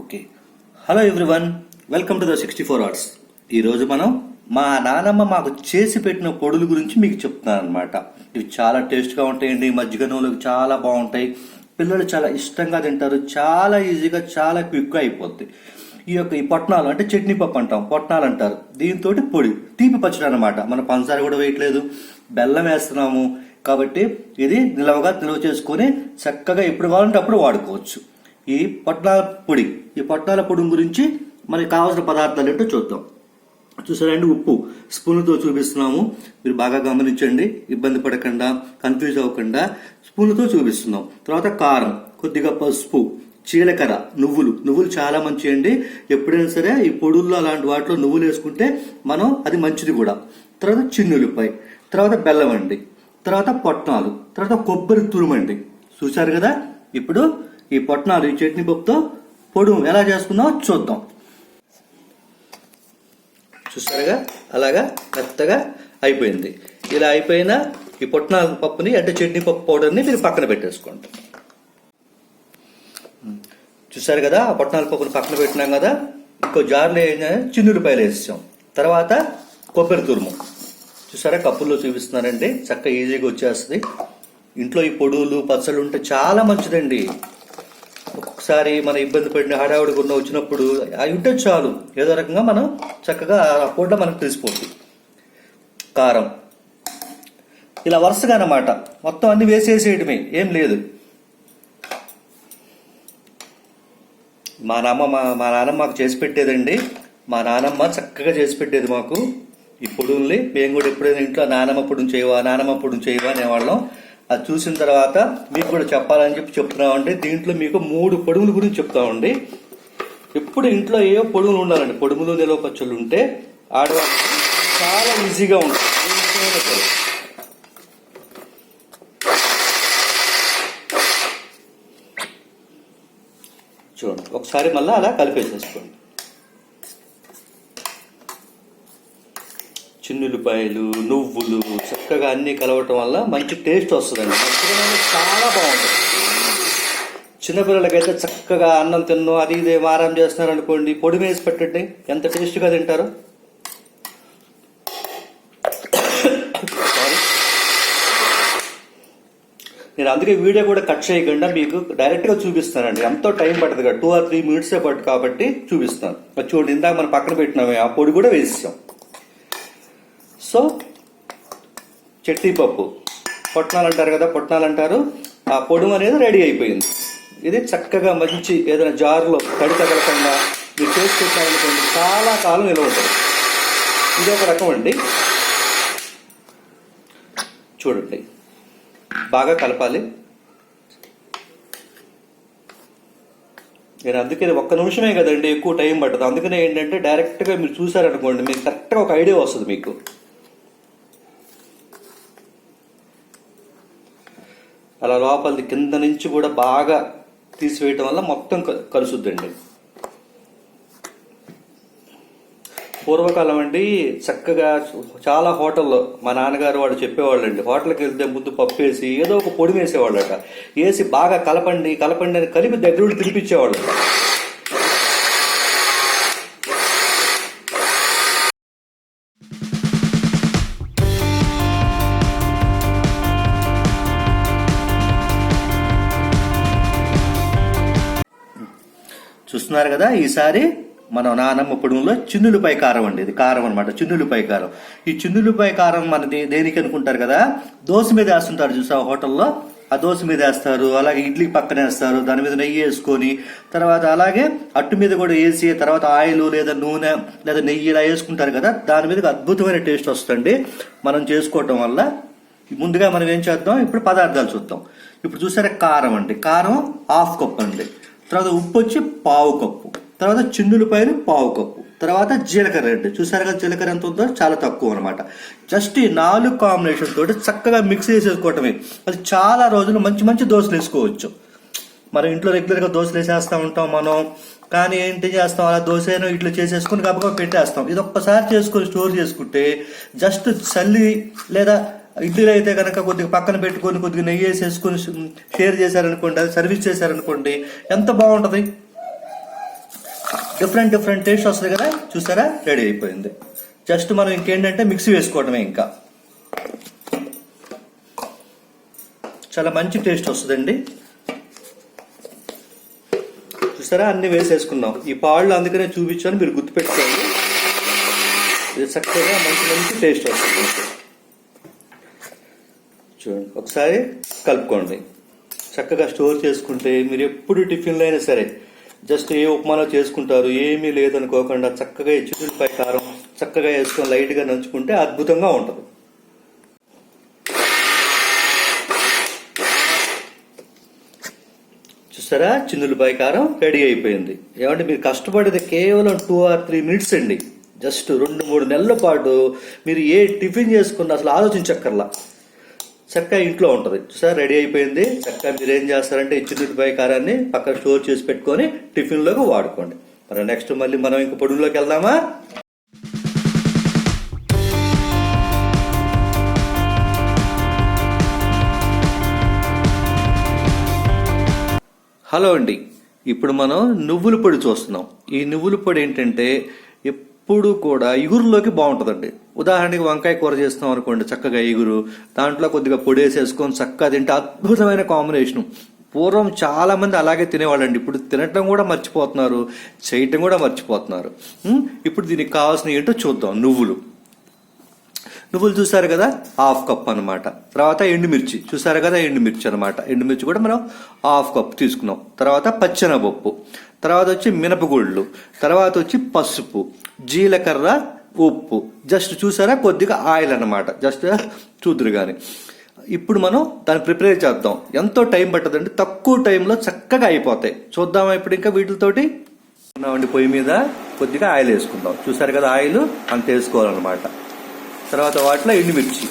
Okay hello everyone welcome to the sixty four hours ఈరోజు మనం మా నానమ్మ మాకు చేసి పెట్టిన పొడులు గురించి మీకు చెప్తున్నాను అనమాట ఇవి చాలా టేస్ట్గా ఉంటాయండి. మజ్జిగ నూనెలు చాలా బాగుంటాయి. పిల్లలు చాలా ఇష్టంగా తింటారు. చాలా ఈజీగా చాలా క్విక్గా అయిపోద్ది ఈ యొక్క ఈ పొట్నాలు అంటే చట్నీ పప్పు అంటాం. పొట్నాలు అంటారు. దీంతో పొడి తీపి పచ్చడి అనమాట మన పంచదార కూడా వేయట్లేదు. బెల్లం వేస్తున్నాము. కాబట్టి ఇది నిలవగా నిల్వ చేసుకొని చక్కగా ఎప్పుడు కావాలంటే అప్పుడు వాడుకోవచ్చు. ఈ పొట్నాల పొడి ఈ పొట్నాల పొడి గురించి మనకి కావాల్సిన పదార్థాలు ఏంటో చూద్దాం. చూసారండి ఉప్పు? స్పూన్తో చూపిస్తున్నాము. మీరు బాగా గమనించండి. ఇబ్బంది పడకుండా కన్ఫ్యూజ్ అవ్వకుండా స్పూన్తో చూపిస్తున్నాం. తర్వాత కారం కొద్దిగా పసుపు చీలకర్ర నువ్వులు. నువ్వులు చాలా మంచి అండి. ఎప్పుడైనా సరే ఈ పొడుల్లో అలాంటి వాటిలో నువ్వులు వేసుకుంటే మనం అది మంచిది కూడా. తర్వాత చిన్నులపై తర్వాత బెల్లం అండి తర్వాత పొట్నాలు తర్వాత కొబ్బరి తురుమండి చూశారు కదా? ఇప్పుడు ఈ పొట్నాలు ఈ చట్నీ పప్పుతో పొడుము ఎలా చేసుకుందామో చూద్దాం. చూసారుగా? అలాగా? మెత్తగా అయిపోయింది. ఇలా అయిపోయిన ఈ పొట్నాల పప్పుని అంటే చట్నీ పప్పు పౌడర్ని మీరు పక్కన పెట్టేసుకోండి. చూసారు కదా? ఆ పొట్నాల పప్పుని పక్కన పెట్టినాం కదా? ఇంకో జార్లో ఏం చిన్నులపాయలు వేసాం తర్వాత కొబ్బరి తురుము. చూసారా? కప్పుల్లో చూపిస్తున్నారండి. చక్కగా ఈజీగా వచ్చేస్తుంది. ఇంట్లో ఈ పొడులు పచ్చళ్ళు ఉంటే చాలా మంచిదండి. ఒకసారి మన ఇబ్బంది పడిన హడావుడి ఉన్న వచ్చినప్పుడు అవి ఉంటే చాలు. ఏదో రకంగా మనం చక్కగా ఆ పూట మనకు తెలిసిపోతుంది. కారం. ఇలా వరుసగా అన్నమాట. మొత్తం అన్ని వేసేసేయటమే. ఏం లేదు. మా నాన్న మా మా నాన్నమ్మ మాకు చేసి పెట్టేదండి. మా నానమ్మ చక్కగా చేసి పెట్టేది మాకు. ఇప్పుడు మేము కూడా ఎప్పుడైనా ఇంట్లో నానమ్మ పొడి చేయవా నానమ్మ పొడి చేయవా అనేవాళ్ళం. అది చూసిన తర్వాత మీకు కూడా చెప్పాలని చెప్పి చెప్తున్నామండి దీంట్లో మీకు మూడు పొడుముల గురించి చెప్తామండి ఎప్పుడు ఇంట్లో ఏ పొడుములు ఉండాలండి? పొడుములు నిలవ పచ్చళ్ళు ఉంటే ఆడవాళ్ళకి చాలా ఈజీగా ఉంటుంది. చూడండి ఒకసారి మళ్ళీ అలా కలిపేసేసుకోండి. చిన్నులపాయలు నువ్వులు చక్కగా అన్నీ కలవటం వల్ల మంచి టేస్ట్ వస్తుందండి. మజ్జిగ చాలా బాగుంటుంది చిన్నపిల్లలకైతే చక్కగా అన్నం తిన్ను అది ఇది మారం చేస్తున్నారు అనుకోండి పొడి వేసి పెట్టండి ఎంత టేస్ట్గా తింటారు. నేను అందుకే వీడియో కూడా కట్ చేయకుండా మీకు డైరెక్ట్గా చూపిస్తానండి. ఎంతో టైం పడుతుంది కదా టూ ఆర్ త్రీ మినిట్సే పట్టు కాబట్టి చూపిస్తాను. చూడండి ఇందాక మనం పక్కన పెట్టినామే ఆ పొడి కూడా వేసాం సో చట్నీ పప్పు. పొట్నాలు అంటారు కదా పొట్నాలు అంటారు. ఆ పొడుము అనేది రెడీ అయిపోయింది. ఇది చక్కగా మంచి ఏదైనా జార్లో తడి తగలకుండా మీరు చేసి చాలా కాలం నిల్వ ఉంటుంది. ఇది ఒక రకం అండి. చూడండి. బాగా కలపాలి. నేను అందుకని ఒక్క నిమిషమే కదండి ఎక్కువ టైం పట్టదు. అందుకనే ఏంటంటే డైరెక్ట్గా మీరు చూసారనుకోండి మీకు కరెక్ట్గా ఒక ఐడియా వస్తుంది మీకు. అలా లోపలిది కింద నుంచి కూడా బాగా తీసివేయటం వల్ల మొత్తం కలుసుద్దండి. పూర్వకాలం అండి చక్కగా చాలా హోటల్లో మా నాన్నగారు వాడు చెప్పేవాళ్ళండి. హోటల్కి వెళ్తే ముందు పప్పు వేసి ఏదో ఒక పొడి వేసేవాళ్ళట. వేసి బాగా కలపండి కలపండి అని కలిపి దగ్గరుండి తినిపించేవాళ్ళు. చూస్తున్నారు కదా ఈసారి మన నానమ్మ పొడుగులో చిన్నులపై కారం అండి. ఇది కారం అనమాట చిన్నులపై కారం. ఈ చిన్నులపై కారం మనది దేనికి అనుకుంటారు కదా దోశ మీద వేస్తుంటారు చూసా హోటల్లో? ఆ దోశ మీద వేస్తారు అలాగే ఇడ్లీ పక్కన వేస్తారు దాని మీద నెయ్యి వేసుకొని తర్వాత అలాగే అట్టు మీద కూడా వేసి తర్వాత ఆయిల్ లేదా నూనె లేదా నెయ్యి ఇలా వేసుకుంటారు కదా దాని మీద అద్భుతమైన టేస్ట్ వస్తుంది మనం చేసుకోవటం వల్ల ముందుగా మనం ఏం చేద్దాం ఇప్పుడు పదార్థాలు చూద్దాం. ఇప్పుడు చూసారా కారం అండి కారం హాఫ్ కప్ అండి. తర్వాత ఉప్పు వచ్చి పావు కప్పు. తర్వాత చిన్నులపాయలు పావు కప్పు. తర్వాత జీలకర్ర అండి చూసారు కదా జీలకర్ర ఎంత ఉందో? చాలా తక్కువ అనమాట జస్ట్ ఈ నాలుగు కాంబినేషన్ తోటి చక్కగా మిక్స్ చేసేసుకోవటమే. అది చాలా రోజులు మంచి మంచి దోశలు వేసుకోవచ్చు. మనం ఇంట్లో రెగ్యులర్గా దోశలు వేసేస్తూ ఉంటాం మనం. కానీ ఏంటి చేస్తాం? అలా దోశ ఇట్లా చేసేసుకుని గబగబా పెట్టేస్తాం. ఇది ఒక్కసారి చేసుకొని స్టోర్ చేసుకుంటే జస్ట్ చల్లి లేదా ఇడ్లీలు అయితే కనుక కొద్దిగా పక్కన పెట్టుకొని కొద్దిగా నెయ్యి వేసేసుకొని షేర్ చేశారనుకోండి అది సర్వీస్ చేశారనుకోండి ఎంత బాగుంటుంది? డిఫరెంట్ డిఫరెంట్ టేస్ట్ వస్తుంది కదా? చూసారా? రెడీ అయిపోయింది. జస్ట్ మనం ఇంకేంటంటే మిక్సీ వేసుకోవడమే ఇంకా. చాలా మంచి టేస్ట్ వస్తుందండి. చూసారా? అన్ని వేసేసుకున్నాం. ఈ పాళ్ళు అందుకనే చూపించాను మీరు గుర్తుపెట్టుకోండి. ఇది చక్కగా మంచి మంచి టేస్ట్ వస్తుంది. చూడండి. ఒకసారి కలుపుకోండి. చక్కగా స్టోర్ చేసుకుంటే మీరు ఎప్పుడు టిఫిన్లో అయినా సరే జస్ట్ ఏ ఉప్మాలో చేసుకుంటారు ఏమీ లేదనుకోకుండా చక్కగా ఈ కారం చక్కగా వేసుకొని లైట్గా నంచుకుంటే అద్భుతంగా ఉంటుంది. చూసారా? చిన్నులపాయ కారం రెడీ అయిపోయింది. ఏమంటే మీరు కష్టపడేది కేవలం టూ ఆర్ త్రీ మినిట్స్ అండి. జస్ట్ రెండు మూడు నెలల పాటు మీరు ఏ టిఫిన్ చేసుకున్న అసలు ఆలోచించక్కర్లా. చక్కగా ఇంట్లో ఉంటుంది. సార్ రెడీ అయిపోయింది. చక్కగా మీరు ఏం చేస్తారంటే ఈ చిన్నులపాయ కారాన్ని పక్కన స్టోర్ చేసి పెట్టుకొని టిఫిన్లోకి వాడుకోండి. మరి నెక్స్ట్ మళ్ళీ మనం ఇంక పొడుగులోకి వెళ్దామా? హలో అండి. ఇప్పుడు మనం నువ్వుల పొడి చూస్తున్నాం. ఈ నువ్వుల పొడి ఏంటంటే ఎప్పుడు కూడా ఇగురులోకి బాగుంటుందండి. ఉదాహరణకి వంకాయ కూర చేస్తాం అనుకోండి చక్కగా ఇగురు దాంట్లో కొద్దిగా పొడి వేసేసుకొని చక్కగా తింటే అద్భుతమైన కాంబినేషన్ పూర్వం చాలా మంది అలాగే తినేవాళ్ళండి. ఇప్పుడు తినటం కూడా మర్చిపోతున్నారు చేయటం కూడా మర్చిపోతున్నారు. ఇప్పుడు దీనికి కావాల్సిన ఏంటో చూద్దాం. నువ్వులు. నువ్వులు చూసారు కదా? హాఫ్ కప్ అనమాట తర్వాత ఎండుమిర్చి. చూసారు కదా ఎండుమిర్చి అనమాట ఎండుమిర్చి కూడా మనం హాఫ్ కప్ తీసుకున్నాం. తర్వాత పచ్చెనపప్పు తర్వాత వచ్చి మినపగుళ్ళు. తర్వాత వచ్చి పసుపు. జీలకర్ర ఉప్పు. జస్ట్ చూసారా? కొద్దిగా ఆయిల్ అన్నమాట. జస్ట్ uh, చూద్దురు కానీ ఇప్పుడు మనం దాన్ని ప్రిపేర్ చేద్దాం. ఎంతో టైం పట్టదండి. తక్కువ టైంలో చక్కగా అయిపోతాయి. చూద్దామా ఇప్పుడు ఇంకా వీటితోటి? ఉన్నామండి పొయ్యి మీద. కొద్దిగా ఆయిల్ వేసుకుందాం. చూసారు కదా ఆయిల్ అంత వేసుకోవాలన్నమాట. తర్వాత వాటిలో ఎండుమిర్చి.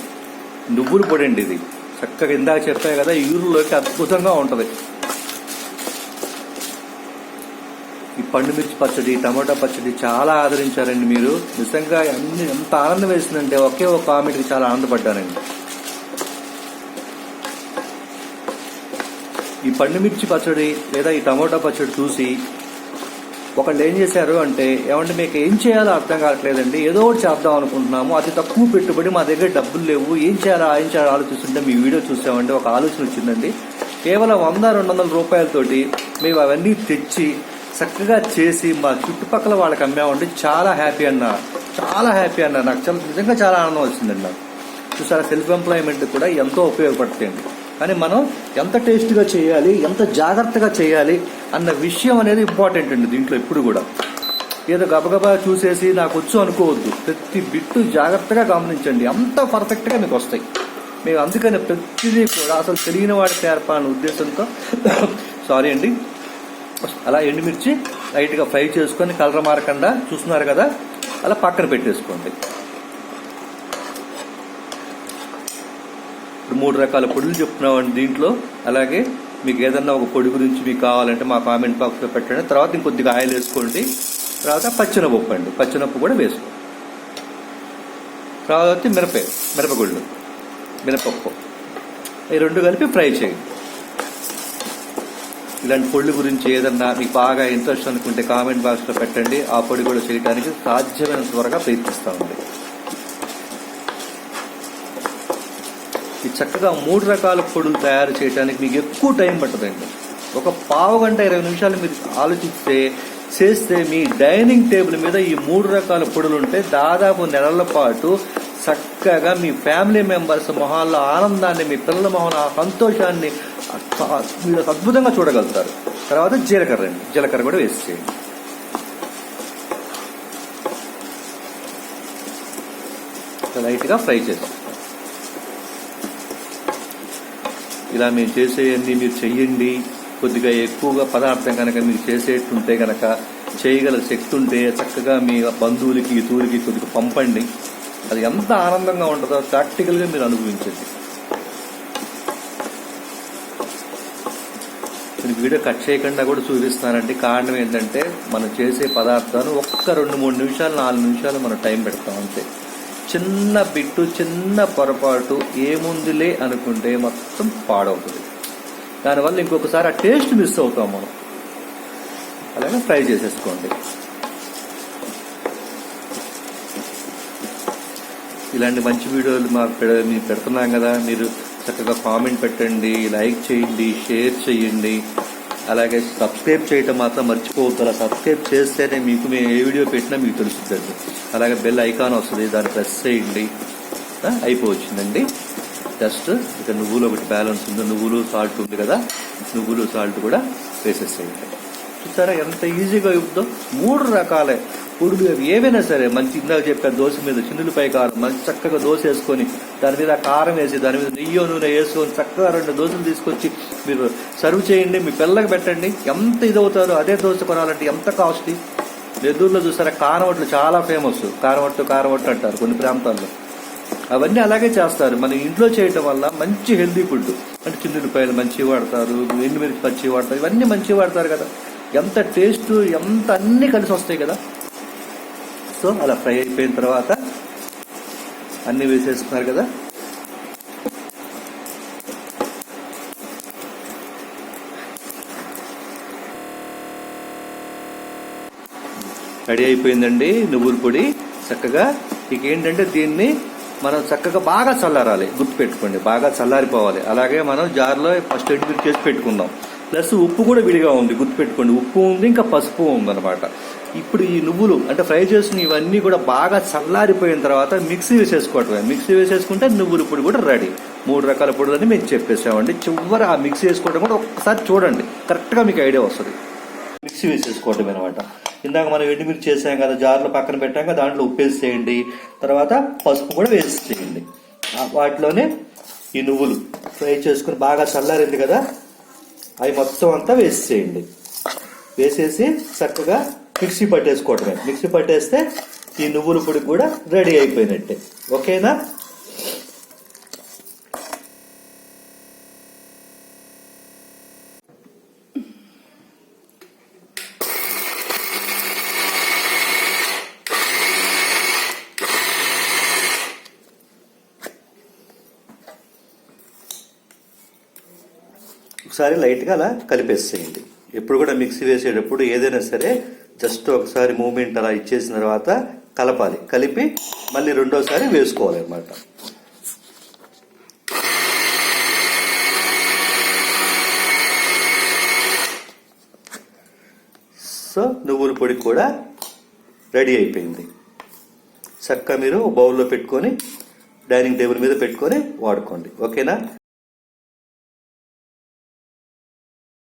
నువ్వులు పొడి అండి ఇది. చక్కగా ఇందాక చెప్పాయి కదా ఈ ఊరిలోకి అద్భుతంగా ఉంటుంది. పండుమిర్చి పండు మిర్చి పచ్చడి టమాటా పచ్చడి చాలా ఆదరించారండి మీరు. నిజంగా అన్ని ఎంత ఆనందం వేసిందంటే ఒకే ఒక కామెడీకి చాలా ఆనందపడ్డానండి. ఈ పండుమిర్చి పచ్చడి లేదా ఈ టమాటా పచ్చడి చూసి ఒకళ్ళు ఏం చేశారు అంటే ఏమంటే మీకు ఏం చేయాలో అర్థం కావట్లేదండి. ఏదో ఒకటి చేద్దాం అనుకుంటున్నాము. అతి తక్కువ పెట్టుబడి మా దగ్గర డబ్బులు లేవు. ఏం చేయాలో ఏం చేయాలో ఆలోచిస్తుంటే మీ వీడియో చూసామంటే ఒక ఆలోచన వచ్చిందండి. కేవలం వంద రెండు వందల రూపాయలతోటి మేము అవన్నీ తెచ్చి చక్కగా చేసి మా చుట్టుపక్కల వాళ్ళకి అమ్మామంటే చాలా హ్యాపీ అన్న. చాలా హ్యాపీ అన్న. నాకు చాలా నిజంగా చాలా ఆనందం వచ్చిందండి నాకు. చూసారా సెల్ఫ్ ఎంప్లాయ్మెంట్ కూడా ఎంతో ఉపయోగపడుతుంది. కానీ మనం ఎంత టేస్ట్గా చేయాలి ఎంత జాగ్రత్తగా చేయాలి అన్న విషయం అనేది ఇంపార్టెంట్ అండి దీంట్లో ఎప్పుడు కూడా. ఏదో గబగబా చూసేసి నాకు వచ్చు అనుకోవద్దు. ప్రతి బిట్టు జాగ్రత్తగా గమనించండి. అంత పర్ఫెక్ట్గా మీకు వస్తాయి. మేము అందుకని ప్రతిదీ కూడా అసలు తెలియని వాడి పేర్ప అనే ఉద్దేశంతో సారీ అండి. అలా ఎండుమిర్చి లైట్గా ఫ్రై చేసుకొని కలర్ మారకుండా చూస్తున్నారు కదా అలా పక్కన పెట్టేసుకోండి. ఇప్పుడు మూడు రకాల పొడులు చెప్తున్నామండి దీంట్లో. అలాగే మీకు ఏదన్నా ఒక పొడి గురించి మీకు కావాలంటే మా కామెంట్ బాక్స్లో పెట్టండి. తర్వాత ఇంకొద్దిగా ఆయిల్ వేసుకోండి. తర్వాత పచ్చినపప్పు అండి. పచ్చినప్పు కూడా వేసుకోండి. తర్వాత వచ్చి మిరప మిరపగుళ్ళు మినపప్పు. ఈ రెండు కలిపి ఫ్రై చేయండి. ఇలాంటి పొళ్ళు గురించి ఏదన్నా మీకు బాగా ఇంట్రెస్ట్ అనుకుంటే కామెంట్ బాక్స్లో పెట్టండి. ఆ పొడి కూడా చేయడానికి సాధ్యమైన త్వరగా ప్రయత్నిస్తామండి ఈ చక్కగా మూడు రకాల పొడులు తయారు చేయడానికి మీకు ఎక్కువ టైం పట్టదండి. ఒక పావు గంట ఇరవై నిమిషాలు మీరు ఆలోచిస్తే చేస్తే మీ డైనింగ్ టేబుల్ మీద ఈ మూడు రకాల పొడులు ఉంటే దాదాపు నెలల పాటు చక్కగా మీ ఫ్యామిలీ మెంబర్స్ మొహాల్లో ఆనందాన్ని మీ పిల్లల మొహన ఆ సంతోషాన్ని మీరు అద్భుతంగా చూడగలుగుతారు. తర్వాత జీలకర్ర అండి. జీలకర్ర కూడా వేసి చేయండి. లైట్గా ఫ్రై చేసి ఇలా మేము చేసేవన్నీ మీరు చెయ్యండి. కొద్దిగా ఎక్కువగా పదార్థం కనుక మీరు చేసేట్టుంటే కనుక చేయగల శక్తి ఉంటే చక్కగా మీ బంధువులకి తూరికి కొద్దిగా పంపండి. అది ఎంత ఆనందంగా ఉంటుందో ప్రాక్టికల్గా మీరు అనుభవించండి. నేను వీడియో కట్ చేయకుండా కూడా చూపిస్తానండి కారణం ఏంటంటే మనం చేసే పదార్థాలు ఒక్క రెండు మూడు నిమిషాలు నాలుగు నిమిషాలు మనం టైం పెడతాం అంతే. చిన్న బిట్టు చిన్న పొరపాటు ఏముందిలే అనుకుంటే మొత్తం పాడవుతుంది. దానివల్ల ఇంకొకసారి ఆ టేస్ట్ మిస్ అవుతాం మనం. అలాగే ఫ్రై చేసేసుకోండి. ఇలాంటి మంచి వీడియోలు మాకు పెడ- మేము పెడుతున్నాం కదా మీరు చక్కగా కామెంట్ పెట్టండి లైక్ చేయండి షేర్ చేయండి. అలాగే సబ్స్క్రైబ్ చేయటం మాత్రం మర్చిపోవద్దు. అలా సబ్స్క్రైబ్ చేస్తేనే మీకు మేము ఏ వీడియో పెట్టినా మీకు తెలుస్తుంది. అలాగే బెల్ ఐకాన్ వస్తుంది దాన్ని ప్రెస్ చేయండి. అయిపోవచ్చిందండి. జస్ట్ ఇక నువ్వులు ఒకటి బ్యాలెన్స్ ఉంది. నువ్వులు సాల్ట్ ఉంది కదా నువ్వులు సాల్ట్ కూడా వేసేసేయండి. చూసారా ఎంత ఈజీగా ఇవ్వద్దో మూడు రకాలే. పొడులు ఏవైనా సరే మంచి ఇందాక చెప్పాను దోశ మీద చిన్నులపై కారం మంచి చక్కగా దోశ వేసుకొని దాని మీద కారం వేసి దాని మీద నెయ్యి నూనె వేసుకొని చక్కగా రెండు దోశలు తీసుకొచ్చి మీరు సర్వ్ చేయండి మీ పిల్లలకి పెట్టండి. ఎంత ఇదవుతారో అదే దోశ కొనాలంటే ఎంత కాస్ట్లీ నెల్లూరులో చూసారా కారవట్లు చాలా ఫేమస్ కారవట్టు కారవట్టు అంటారు కొన్ని ప్రాంతాల్లో. అవన్నీ అలాగే చేస్తారు. మన ఇంట్లో చేయటం వల్ల మంచి హెల్దీ ఫుడ్ అంటే చిన్నులపాయలు మంచి వాడతారు ఎండుమిర్చి పచ్చి వాడతారు ఇవన్నీ మంచి వాడతారు కదా. ఎంత టేస్ట్ ఎంత అన్ని కలిసి వస్తాయి కదా. సో అలా ఫ్రై అయిపోయిన తర్వాత అన్నీ వేసేసుకున్నారు కదా. రెడీ అయిపోయిందండి నువ్వుల పొడి. చక్కగా ఇక ఏంటంటే దీన్ని మనం చక్కగా బాగా చల్లారాలి. గుర్తుపెట్టుకోండి బాగా చల్లారిపోవాలి. అలాగే మనం జార్లో ఫస్ట్ ఎండు చేసి పెట్టుకుందాం. ప్లస్ ఉప్పు కూడా విడిగా ఉంది గుర్తుపెట్టుకోండి. ఉప్పు ఉంది ఇంకా పసుపు ఉంది అనమాట ఇప్పుడు ఈ నువ్వులు అంటే ఫ్రై చేసిన ఇవన్నీ కూడా బాగా చల్లారిపోయిన తర్వాత మిక్సీ వేసేసుకోవటమే. మిక్సీ వేసేసుకుంటే నువ్వుల పొడి కూడా రెడీ. మూడు రకాల పొడులని మేము చెప్పేసామండి చివరి ఆ మిక్సీ వేసుకోవడం కూడా ఒక్కసారి చూడండి. కరెక్ట్గా మీకు ఐడియా వస్తుంది. మిక్సీ వేసేసుకోవటం అనమాట ఇందాక మనం ఎండుమిర్చి చేసాం కదా జార్లో పక్కన పెట్టాం కదా దాంట్లో ఉప్పు వేసేయండి. తర్వాత పసుపు కూడా వేసి చేయండి వాటిలోనే ఈ నువ్వులు ఫ్రై చేసుకుని బాగా చల్లారింది కదా అవి మొత్తం అంతా వేసేయండి. వేసేసి చక్కగా మిక్సీ పట్టేసుకోవటమే. మిక్సీ పట్టేస్తే ఈ నువ్వుల పొడి కూడా రెడీ అయిపోయినట్టే. ఓకేనా? ఒకసారి లైట్గా అలా కలిపేసేయండి. ఎప్పుడు కూడా మిక్సీ వేసేటప్పుడు ఏదైనా సరే జస్ట్ ఒకసారి మూమెంట్ అలా ఇచ్చేసిన తర్వాత కలపాలి. కలిపి మళ్ళీ రెండోసారి వేసుకోవాలి అన్నమాట సో నువ్వుల పొడి కూడా రెడీ అయిపోయింది. చక్కగా మీరు బౌల్లో పెట్టుకొని డైనింగ్ టేబుల్ మీద పెట్టుకొని వాడుకోండి. ఓకేనా?